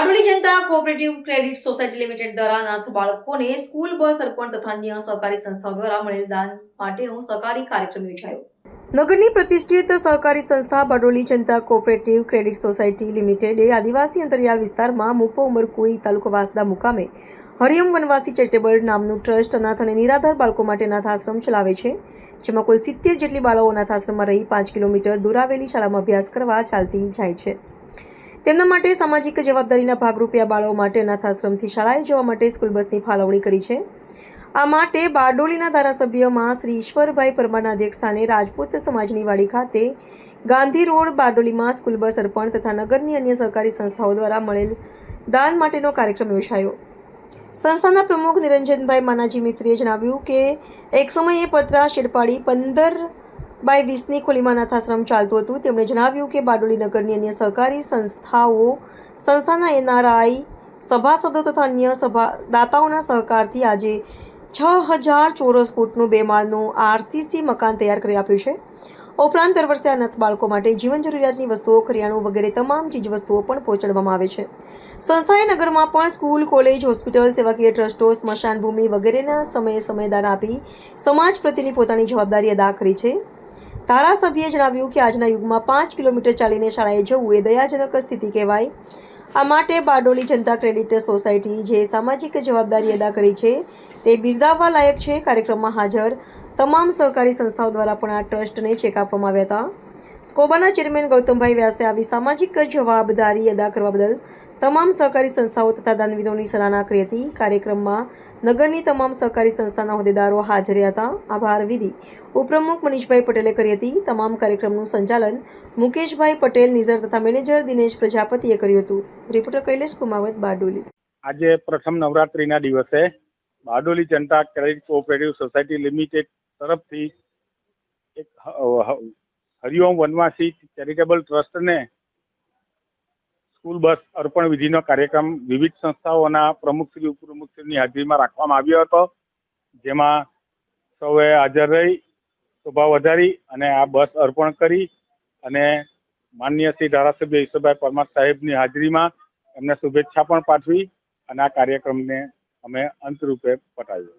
Bardoli Janata cooperative credit society limited દ્વારા અનાથ બાળકોને સ્કૂલ બસ અર્પણ તથા અન્ય સહકારી સંસ્થાઓ દ્વારા મળેલ દાન માટેનો સહકારી કાર્યક્રમ યોજાયો. નગરની પ્રતિષ્ઠિત સહકારી સંસ્થા Bardoli Janata cooperative credit society લિમિટેડે આદિવાસી અંતરિયાળ વિસ્તારમાં મુપો ઉમરકુઈ તાલુકો વાસદા મુકામે હરિયમ વનવાસી ચેરિટેબલ નામનું ટ્રસ્ટ અનાથ અને નિરાધાર બાળકો માટે અનાથ આશ્રમ ચલાવે છે, જેમાં કુલ સિત્તેર જેટલી બાળકો અનાથ આશ્રમમાં રહી પાંચ કિલોમીટર દૂર આવેલી શાળામાં અભ્યાસ કરવા ચાલતી જાય છે. તેમના માટે સામાજિક જવાબદારીના ભાગરૂપે આ બાળકો માટે અનાથાશ્રમથી શાળાએ જવા માટે સ્કૂલ બસની ફાળવણી કરી છે. આ માટે બારડોલીના ધારાસભ્યમાં શ્રી ઈશ્વરભાઈ પરમારના અધ્યક્ષસ્થાને રાજપૂત સમાજની વાડી ખાતે ગાંધી રોડ બારડોલીમાં સ્કૂલ બસ અર્પણ તથા નગરની અન્ય સહકારી સંસ્થાઓ દ્વારા મળેલ દાન માટેનો કાર્યક્રમ યોજાયો. સંસ્થાના પ્રમુખ નિરંજનભાઈ માનાજી મિસ્ત્રીએ જણાવ્યું કે, એક સમયે પતરા શેડપાડી પંદર બાય વીસની ખુલીમાં અનાથાશ્રમ ચાલતું હતું. તેમણે જણાવ્યું કે બારડોલી નગરની અન્ય સહકારી સંસ્થાઓ, સંસ્થાના એનઆરઆઈ, સભાસદો તથા અન્ય સભા દાતાઓના સહકારથી આજે છ હજાર ચોરસ ફૂટનું બે માળનું આરસીસી મકાન તૈયાર કરી આપ્યું છે. ઉપરાંત દર વર્ષે અનાથ બાળકો માટે જીવન જરૂરિયાતની વસ્તુઓ કરિયાણું વગેરે તમામ ચીજવસ્તુઓ પણ પહોંચાડવામાં આવે છે. સંસ્થાએ નગરમાં પણ સ્કૂલ, કોલેજ, હોસ્પિટલ, સેવાકીય ટ્રસ્ટો સ્મશાન ભૂમિ વગેરેના સમયે સમયદાન આપી સમાજ પ્રત્યેની પોતાની જવાબદારી અદા કરી છે. ધારાસભ્યએ જણાવ્યું કે આજના યુગમાં પાંચ કિલોમીટર ચાલીને શાળાએ જવું એ દયાજનક સ્થિતિ કહેવાય. આ માટે બારડોલી જનતા ક્રેડિટ સોસાયટી જે સામાજિક જવાબદારી અદા કરી છે, તે બિરદાવવા લાયક છે. કાર્યક્રમમાં હાજર તમામ સહકારી સંસ્થાઓ દ્વારા પણ આ ટ્રસ્ટને ચેક આપવામાં આવ્યા હતા. સ્કોબાના ચેરમેન ગૌતમભાઈ વ્યાસે આવી સામાજિક જવાબદારી અદા કરવા બદલ તમામ સહકારી સંસ્થાઓ તથા દાનવીરોની સરાહના કરી હતી કાર્યક્રમમાં નગરની તમામ સહકારી સંસ્થાના હોદ્દેદારો હાજર હતા. આભાર વિધિ ઉપપ્રમુખ મનીષભાઈ પટેલે કરી હતી. તમામ કાર્યક્રમનું સંચાલન મુકેશભાઈ પટેલ, નિઝર તથા મેનેજર દિનેશ પ્રજાપતિએ કર્યું હતું. રિપોર્ટર કૈલેશ કુમાવત, બારડોલી. આજે પ્રથમ નવરાત્રીના દિવસે Bardoli Janata credit cooperative society limited તરફથી એક હરિઓમ વનવાસી ચેરિટેબલ ટ્રસ્ટને સ્કૂલ બસ અર્પણ વિધિનો કાર્યક્રમ વિવિધ સંસ્થાઓના પ્રમુખશ્રી ઉપપ્રમુખશ્રીની હાજરીમાં રાખવામાં આવ્યો હતો. જેમાં સૌએ હાજર રહી, શોભા વધારી અને આ બસ અર્પણ કરી અને માન્ય શ્રી ધારાસભ્ય ઈશ્વરભાઈ પરમાર સાહેબની હાજરીમાં એમને શુભેચ્છા પણ પાઠવી અને આ કાર્યક્રમને અમે અંતરૂપે પટાવ્યો.